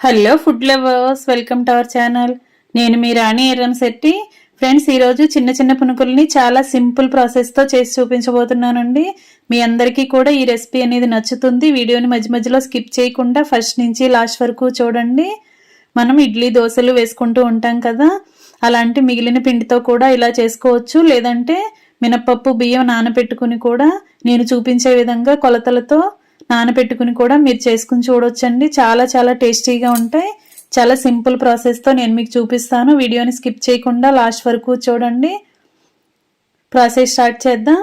Hello food lovers welcome to our channel నేను మీ Rani Erram Shetty. Friends ఈరోజు చిన్న చిన్న పునుకుల్ని చాలా సింపుల్ ప్రాసెస్తో చేసి చూపించబోతున్నానండి. మీ అందరికీ కూడా ఈ రెసిపీ అనేది నచ్చుతుంది. వీడియోని మధ్య మధ్యలో స్కిప్ చేయకుండా ఫస్ట్ నుంచి లాస్ట్ వరకు చూడండి. మనం ఇడ్లీ దోశలు వేసుకుంటూ ఉంటాం కదా. అలాంటి మిగిలిన పిండితో కూడా ఇలా చేసుకోవచ్చు. లేదంటే మినప్పప్పు బియ్యం నానబెట్టుకుని కూడా నేను చూపించే విధంగా కొలతలతో నానబెట్టుకుని కూడా మీరు చేసుకుని చూడొచ్చండి. చాలా చాలా టేస్టీగా ఉంటాయి. చాలా సింపుల్ ప్రాసెస్తో నేను మీకు చూపిస్తాను. వీడియోని స్కిప్ చేయకుండా లాస్ట్ వరకు చూడండి. ప్రాసెస్ స్టార్ట్ చేద్దాం.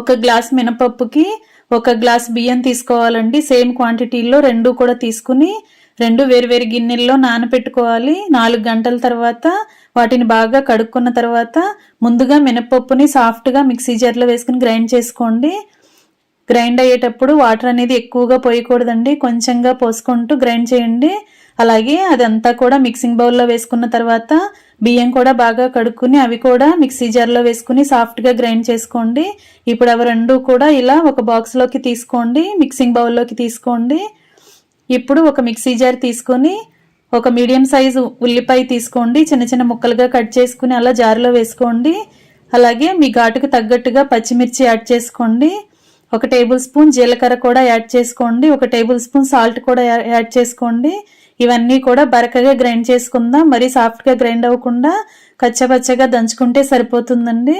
ఒక గ్లాస్ మినపప్పుకి ఒక గ్లాస్ బియ్యం తీసుకోవాలండి. సేమ్ క్వాంటిటీలో రెండు కూడా తీసుకుని రెండు వేరువేరు గిన్నెల్లో నానబెట్టుకోవాలి. నాలుగు గంటల తర్వాత వాటిని బాగా కడుక్కున్న తర్వాత ముందుగా మినపప్పుని సాఫ్ట్గా మిక్సీ జార్లో వేసుకుని గ్రైండ్ చేసుకోండి. గ్రైండ్ అయ్యేటప్పుడు వాటర్ అనేది ఎక్కువగా పోయకూడదండి. కొంచెంగా పోసుకుంటూ గ్రైండ్ చేయండి. అలాగే అదంతా కూడా మిక్సింగ్ బౌల్లో వేసుకున్న తర్వాత బియ్యం కూడా బాగా కడుక్కుని అవి కూడా మిక్సీ జార్లో వేసుకుని సాఫ్ట్గా గ్రైండ్ చేసుకోండి. ఇప్పుడు అవి రెండు కూడా ఇలా ఒక బాక్స్లోకి తీసుకోండి. మిక్సింగ్ బౌల్లోకి తీసుకోండి. ఇప్పుడు ఒక మిక్సీ జార్ తీసుకొని ఒక మీడియం సైజు ఉల్లిపాయ తీసుకోండి. చిన్న చిన్న ముక్కలుగా కట్ చేసుకుని అలా జార్లో వేసుకోండి. అలాగే మీ ఘాటుకు తగ్గట్టుగా పచ్చిమిర్చి యాడ్ చేసుకోండి. ఒక టేబుల్ స్పూన్ జీలకర్ర కూడా యాడ్ చేసుకోండి ఒక టేబుల్ స్పూన్ సాల్ట్ కూడా యాడ్ చేసుకోండి. ఇవన్నీ కూడా బరకగా గ్రైండ్ చేసుకుందాం. మరీ సాఫ్ట్గా గ్రైండ్ అవ్వకుండా కచ్చపచ్చగా దంచుకుంటే సరిపోతుందండి.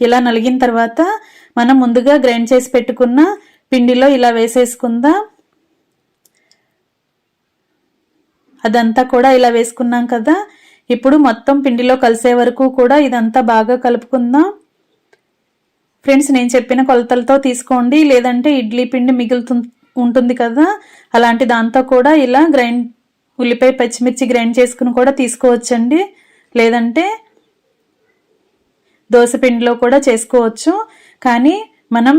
ఇలా నలిగిన తర్వాత మనం ముందుగా గ్రైండ్ చేసి పెట్టుకున్న పిండిలో ఇలా వేసేసుకుందాం. అదంతా కూడా ఇలా వేసుకున్నాం కదా. ఇప్పుడు మొత్తం పిండిలో కలిసే వరకు కూడా ఇదంతా బాగా కలుపుకుందాం. ఫ్రెండ్స్ నేను చెప్పిన కొలతలతో తీసుకోండి. లేదంటే ఇడ్లీ పిండి మిగులుతు ఉంటుంది కదా? అలాంటి దాంతో కూడా ఇలా గ్రైండ్ ఉల్లిపాయ పచ్చిమిర్చి గ్రైండ్ చేసుకుని కూడా తీసుకోవచ్చండి. లేదంటే దోశ పిండిలో కూడా చేసుకోవచ్చు. కానీ మనం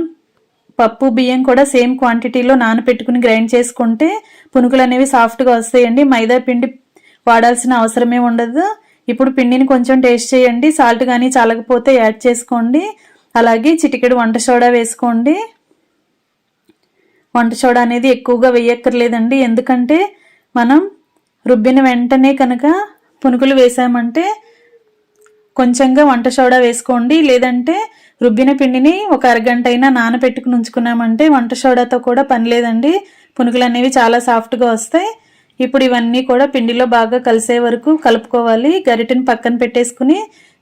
పప్పు బియ్యం కూడా సేమ్ క్వాంటిటీలో నానపెట్టుకుని గ్రైండ్ చేసుకుంటే పునుకులు అనేవి సాఫ్ట్గా వస్తాయండి. మైదా పిండి వాడాల్సిన అవసరమే ఉండదు. ఇప్పుడు పిండిని కొంచెం టేస్ట్ చేయండి. సాల్ట్ కానీ చాలకపోతే యాడ్ చేసుకోండి. అలాగే చిటికెడు వంట సోడా వేసుకోండి. వంట సోడా అనేది ఎక్కువగా వేయక్కర్లేదండి. ఎందుకంటే మనం రుబ్బిన వెంటనే కనుక పునుకులు వేసామంటే కొంచెంగా వంట సోడా వేసుకోండి. లేదంటే రుబ్బిన పిండిని ఒక అరగంట అయినా నానబెట్టుకుని ఉంచుకున్నామంటే వంట సోడాతో కూడా పని లేదండి. పునుకులు అనేవి చాలా సాఫ్ట్గా వస్తాయి. ఇప్పుడు ఇవన్నీ కూడా పిండిలో బాగా కలిసే వరకు కలుపుకోవాలి. గరిటెని పక్కన పెట్టేసుకుని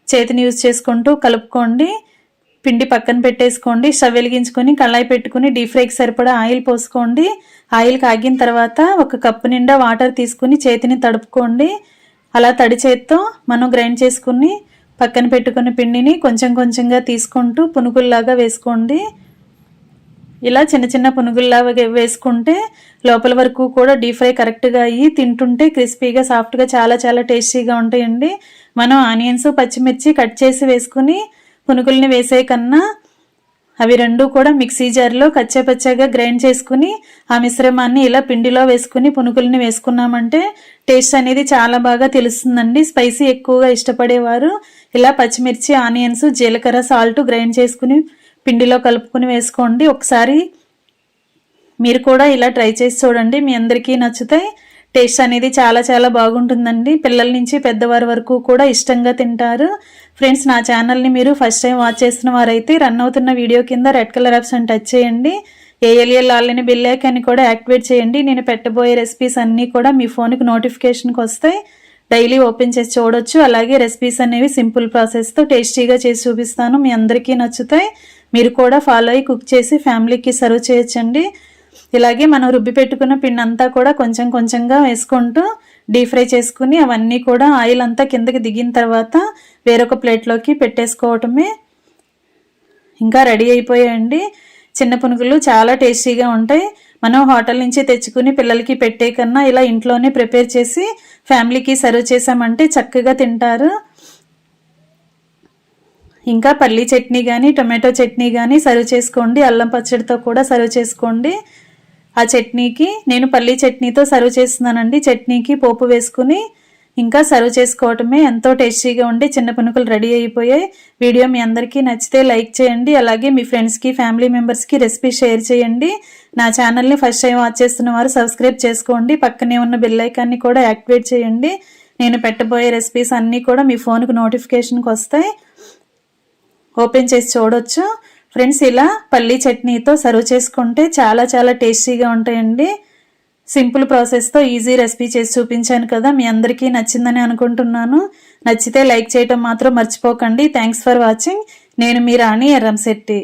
చేతిని యూజ్ చేసుకుంటూ కలుపుకోండి. పిండి పక్కన పెట్టేసుకోండి స్టవ్ వెలిగించుకొని కళాయి పెట్టుకుని డీప్ ఫ్రైకి సరిపడా ఆయిల్ పోసుకోండి. ఆయిల్ కాగిన తర్వాత ఒక కప్పు నిండా వాటర్ తీసుకుని చేతిని తడుపుకోండి. అలా తడి చేత్తో మనం గ్రైండ్ చేసుకుని పక్కన పెట్టుకున్న పిండిని కొంచెం కొంచెంగా తీసుకుంటూ పునుగుల్లాగా వేసుకోండి. ఇలా చిన్న చిన్న పునుగుల్లాగా వేసుకుంటే లోపల వరకు కూడా డీప్ ఫ్రై కరెక్ట్గా అయ్యి తింటుంటే క్రిస్పీగా సాఫ్ట్గా చాలా చాలా టేస్టీగా ఉంటాయండి. మనం ఆనియన్స్ పచ్చిమిర్చి కట్ చేసి వేసుకుని పునుగుల్ని వేసే కన్నా అవి రెండు కూడా మిక్సీ జార్లో కచ్చాపచ్చాగా గ్రైండ్ చేసుకుని ఆ మిశ్రమాన్ని ఇలా పిండిలో వేసుకుని పునుగుల్ని వేసుకున్నామంటే టేస్ట్ అనేది చాలా బాగా తెలుస్తుందండి. స్పైసీ ఎక్కువగా ఇష్టపడేవారు. ఇలా పచ్చిమిర్చి ఆనియన్స్ జీలకర్ర సాల్ట్ గ్రైండ్ చేసుకుని పిండిలో కలుపుకుని వేసుకోండి. ఒకసారి మీరు కూడా ఇలా ట్రై చేసి చూడండి. మీ అందరికీ నచ్చుతాయి. టేస్ట్ అనేది చాలా చాలా బాగుంటుందండి. పిల్లల నుంచి పెద్దవారి వరకు కూడా ఇష్టంగా తింటారు. ఫ్రెండ్స్ నా ఛానల్ని మీరు ఫస్ట్ టైం వాచ్ చేసిన వారైతే రన్ అవుతున్న వీడియో కింద రెడ్ కలర్ ఆప్షన్ టచ్ చేయండి. ఏఎల్ఎల్ ఆల్ని బిల్ ఐకాన్ని కూడా యాక్టివేట్ చేయండి. నేను పెట్టబోయే రెసిపీస్ అన్నీ కూడా మీ ఫోన్కి నోటిఫికేషన్కి వస్తాయి. డైలీ ఓపెన్ చేసి చూడొచ్చు. అలాగే రెసిపీస్ అనేవి సింపుల్ ప్రాసెస్తో టేస్టీగా చేసి చూపిస్తాను. మీ అందరికీ నచ్చుతాయి. మీరు కూడా ఫాలో అయ్యి కుక్ చేసి ఫ్యామిలీకి సర్వ్ చేయొచ్చండి. ఇలాగే మనం రుబ్బి పెట్టుకున్న పిండి అంతా కూడా కొంచెం కొంచెంగా వేసుకుంటూ డీప్ ఫ్రై చేసుకుని అవన్నీ కూడా ఆయిల్ అంతా కిందకి దిగిన తర్వాత వేరొక ప్లేట్లోకి పెట్టేసుకోవటమే ఇంకా రెడీ అయిపోయాయండి. చిన్న పునుగులు చాలా టేస్టీగా ఉంటాయి. మనం హోటల్ నుంచి తెచ్చుకుని పిల్లలకి పెట్టే కన్నా ఇలా ఇంట్లోనే ప్రిపేర్ చేసి ఫ్యామిలీకి సర్వ్ చేసామంటే చక్కగా తింటారు. ఇంకా పల్లీ చట్నీ కానీ టొమాటో చట్నీ కానీ సర్వ్ చేసుకోండి. అల్లం పచ్చడితో కూడా సర్వ్ చేసుకోండి. ఆ చట్నీకి నేను పల్లీ చట్నీతో సర్వ్ చేస్తున్నానండి. చట్నీకి పోపు వేసుకుని ఇంకా సర్వ్ చేసుకోవటమే ఎంతో టేస్టీగా ఉండి చిన్న పునుకులు రెడీ అయిపోయాయి. వీడియో మీ అందరికీ నచ్చితే లైక్ చేయండి. అలాగే మీ ఫ్రెండ్స్కి ఫ్యామిలీ మెంబర్స్కి రెసిపీ షేర్ చేయండి. నా ఛానల్ని ఫస్ట్ టైం వాచ్ చేస్తున్న వారు సబ్స్క్రైబ్ చేసుకోండి. పక్కనే ఉన్న బెల్ ఐకాన్ని కూడా యాక్టివేట్ చేయండి. నేను పెట్టబోయే రెసిపీస్ అన్నీ కూడా మీ ఫోన్కు నోటిఫికేషన్కి వస్తాయి. ఓపెన్ చేసి చూడొచ్చు. ఫ్రెండ్స్ ఇలా పల్లీ చట్నీతో సర్వ్ చేసుకుంటే చాలా చాలా టేస్టీగా ఉంటాయండి. సింపుల్ ప్రాసెస్తో ఈజీ రెసిపీ చేసి చూపించాను కదా మీ అందరికీ నచ్చిందని అనుకుంటున్నాను. నచ్చితే లైక్ చేయటం మాత్రం మర్చిపోకండి. Thanks for watching. నేను మీ రాణి ఎర్రంశెట్టి